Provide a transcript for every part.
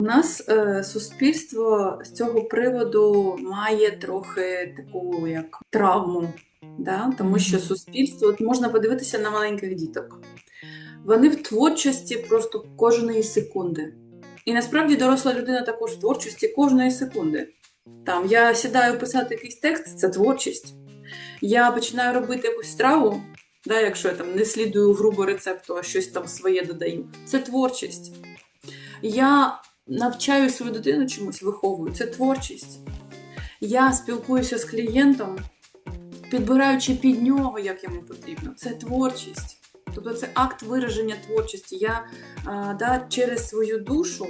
У нас е, суспільство з цього приводу має трохи таку як травму, да? тому що суспільство от можна подивитися на маленьких діток. Вони в творчості просто кожної секунди. І насправді доросла людина також в творчості кожної секунди. Там я сідаю писати якийсь текст, це творчість. Я починаю робити якусь страву, да, якщо я там не слідую грубо рецепту, а щось там своє додаю. Це творчість. Я навчаю свою дитину чомусь, виховую. Це творчість. Я спілкуюся з клієнтом, підбираючи під нього, як йому потрібно. Це творчість. Тобто це акт вираження творчості. Я а, да, через свою душу,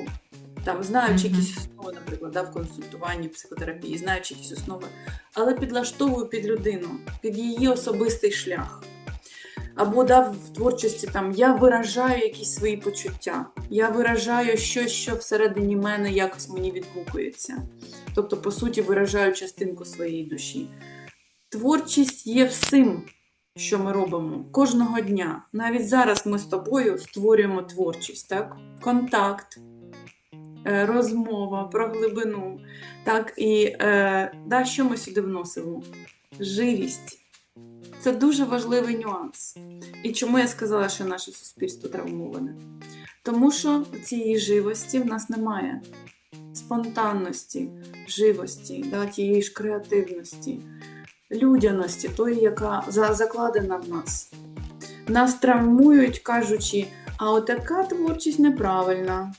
там, знаючи Мгм. якісь основи, наприклад, да, в консультуванні, психотерапії, знаючи якісь основи, але підлаштовую під людину, під її особистий шлях. Або да, в творчості там я виражаю якісь свої почуття, я виражаю щось, що всередині мене якось мені відгукується. Тобто, по суті, виражаю частинку своєї душі. Творчість є всім, що ми робимо кожного дня. Навіть зараз ми з тобою створюємо творчість, так? Контакт, е, розмова про глибину. Так, і е, да, що ми сюди вносимо? Живість. Це дуже важливий нюанс. І чому я сказала, що наше суспільство травмоване? Тому що цієї живості в нас немає. Спонтанності, живості, да, тієї ж креативності, людяності, тої, яка закладена в нас. Нас травмують, кажучи, а отака творчість неправильна,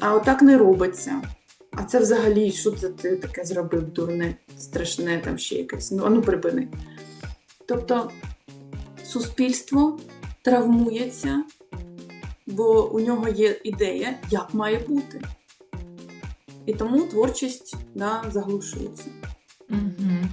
а отак не робиться. А це взагалі, що це ти таке зробив, дурне, страшне, там ще якесь. Ну, а ну припини. Тобто суспільство травмується, бо у нього є ідея, як має бути. І тому творчість да, заглушується. Мгм.